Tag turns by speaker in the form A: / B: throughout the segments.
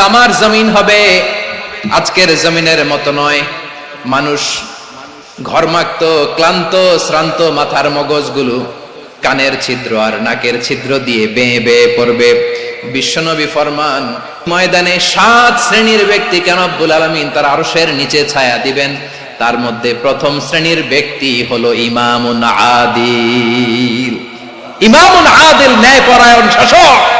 A: তামার জমিন হবে। আজকের জমিনের মতো নয়। মানুষ ঘরমাক্ত, ক্লান্ত, শ্রান্ত মাথার মগজগুলো কানের ছিদ্র আর নাকের ছিদ্র দিয়ে বেয়ে বেয়ে পড়বে। বিশ্বনবী ফরমান, ময়দানে সাত শ্রেণির ব্যক্তি কেন আব্বুল আলমিন তার আরশের নিচে ছায়া দিবেন? তার মধ্যে প্রথম শ্রেণির ব্যক্তি হলো ইমামুন আদিল। ইমামুন আদিল ন্যায় পরায়ণ শাসক।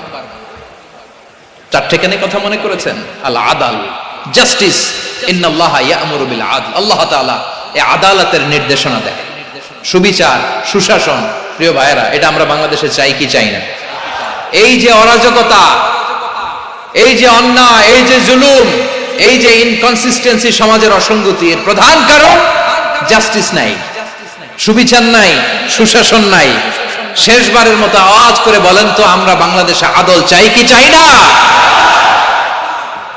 A: চারটে কেন কথা মনে করেছেন? আল আদাল জাস্টিস আল্লাহ আদালতের নির্দেশনা দেয় সুবিচার, সুশাসন, প্রিয় ভাইরা এটা আমরা বাংলাদেশে চাই কি চাই না? এই যে অরাজকতা, এই যে অন্যায়, এই যে জুলুম, এই যে ইনকনসিস্টেন্সি সমাজের অসঙ্গতি, এর প্রধান কারণ জাস্টিস নাই, সুবিচার নাই, সুশাসন নাই। শেষবারের মতো আওয়াজ করে বলেন তো, আমরা বাংলাদেশে আদল চাই কি চাই না?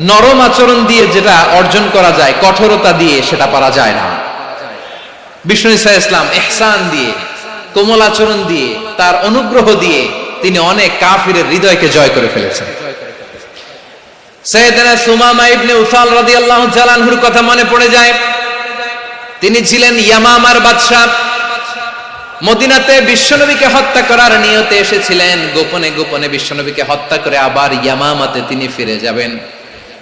A: নরম আচরণ দিয়ে যেটা অর্জন করা যায়, কঠোরতা দিয়ে সেটা পারা যায় না। বিষ্ণু ইসা ইসলাম এহসান দিয়ে, কোমল আচরণ দিয়ে, তার অনুগ্রহ দিয়ে তিনি অনেক কাফিরের হৃদয়কে জয় করে ফেলেছেন। সৈয়দনা সুমামা ইবনে রাদিয়াল্লাহু কথা মনে পড়ে যায়। তিনি ছিলেন ইয়ামামার বাদশা মদিনাতে বিশ্বনবীকে হত্যা করার নিয়তে এসেছিলেন। গোপনে গোপনে বিশ্বনবীকে হত্যা করে আবার ইয়ামামাতে তিনি ফিরে যাবেন।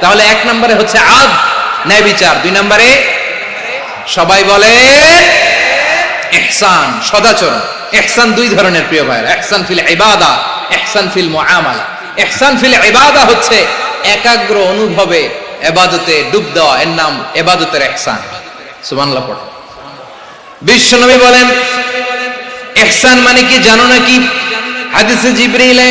A: তাহলে এক নম্বরে হচ্ছে আদ, ন্যায় বিচার। দুই নম্বরে সবাই বলে ইহসান, সদাচরণ। ইহসান দুই ধরনের প্রিয় ভাইরা ইহসান ফিল ইবাদা, ইহসান ফিল মুআমালা। ইহসান ফিল ইবাদা হচ্ছে একাগ্র অনুভবে এবাদতে ডুব দেওয়া। এর নাম এবাদতের ইহসান। সুবহানাল্লাহ, পড়ো। বিশ্বনবী বলেন, ইহসান মানে কি জানো নাকি? হাদিসে জিবরিলে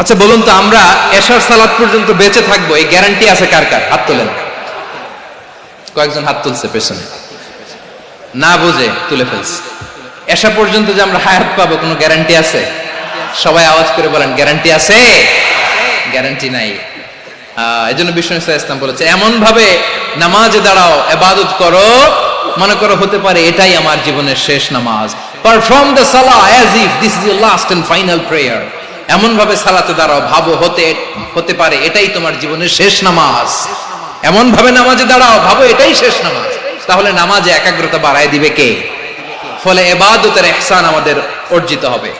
A: আচ্ছা বলুন তো, আমরা এশার সালাত পর্যন্ত বেঁচে থাকব, এই গ্যারান্টি আছে কার কার? হাত তোলেন। কয়েকজন হাত তুলছে পেছনে। না বুঝে, তুলে ফেলছে। এসা পর্যন্ত যে আমরা হায়াত পাবো, কোনো গ্যারান্টি আছে? সবাই আওয়াজ করে বলেন গ্যারান্টি আছে? গ্যারান্টি নাই। এই জন্য বিষ্ণু ইসলাম বলেছে এমন ভাবে নামাজে দাঁড়াও, এবাদত করো, মনে করো হতে পারে এটাই আমার জীবনের শেষ নামাজ। পারফর্ম দ্য সালা as if this is your last and final prayer এমন ভাবে সালাতে দাঁড়াও, ভাবো হতে হতে পারে, এটাই তোমার জীবনের শেষ নামাজ। এমন ভাবে নামাজে দাঁড়াও, ভাবো এটাই শেষ নামাজ। তাহলে নামাজে একাগ্রতা বাড়ায় দিবে কে? ফলে এবাদতের ইহসান আমাদের অর্জিত হবে।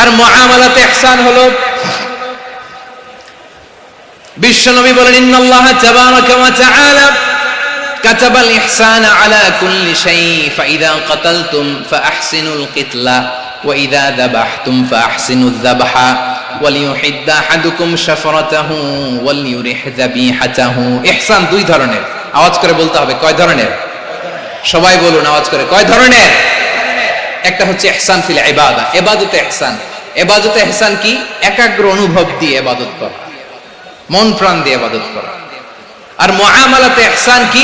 A: আর মুআমালাতে ইহসান হলো বিশ্বনবী বলেন, ইন্নাল্লাহ তাবারাকা ওয়া তাআলা। كتب الإحسان على كل شيء فإذا قتلتم فأحسنوا القتلة وإذا ذبحتم فأحسنوا الذبح وليحد أحدكم شفرته وليرح ذبيحته إحسان দুই ধরনের আওয়াজ করে বলতে হবে কয় ধরনের সবাই বলুন আওয়াজ করে কয় ধরনের একটা হচ্ছে ইহসান ফিল ইবাদা ইবাদতে ইহসান ইবাদতে ইহসান কি একাগ্র অনুভব দিয়ে ইবাদত করা মন প্রাণ দিয়ে ইবাদত করা আর মুআমালাতে ইহসান কি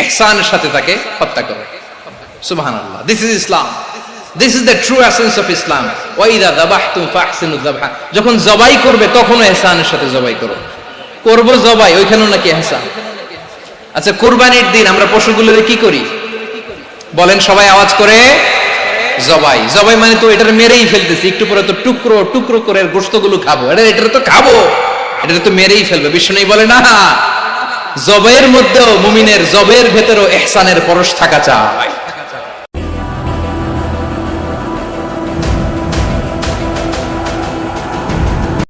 A: ইহসানের সাথে তাকে হত্যা করে। সুবহানাল্লাহ। This is Islam this is the true essence of Islam ওয়াইদা যাবাহতুম ফাহসিনু যাবহা। যখন জবাই করবে, তখনও ইহসানের সাথে জবাই করো। করব জবাই, ওইখানেও নাকি ইহসান। আচ্ছা কুরবানির দিন আমরা পশুগুলোরে কি করি? বলেন সবাই আওয়াজ করে, জবাই। জবাই মানে তো এটার মেরেই ফেলতেছি। একটু পরে তো টুকরো টুকরো করে গোস্তগুলো খাব। এটা এটার তো খাব। এটা তো মেরেই ফেলবে। বিষ্ণু বলে না। জবের মধ্যেও মুমিনের জবের ভেতরেও এহসানের পরশ থাকা চায়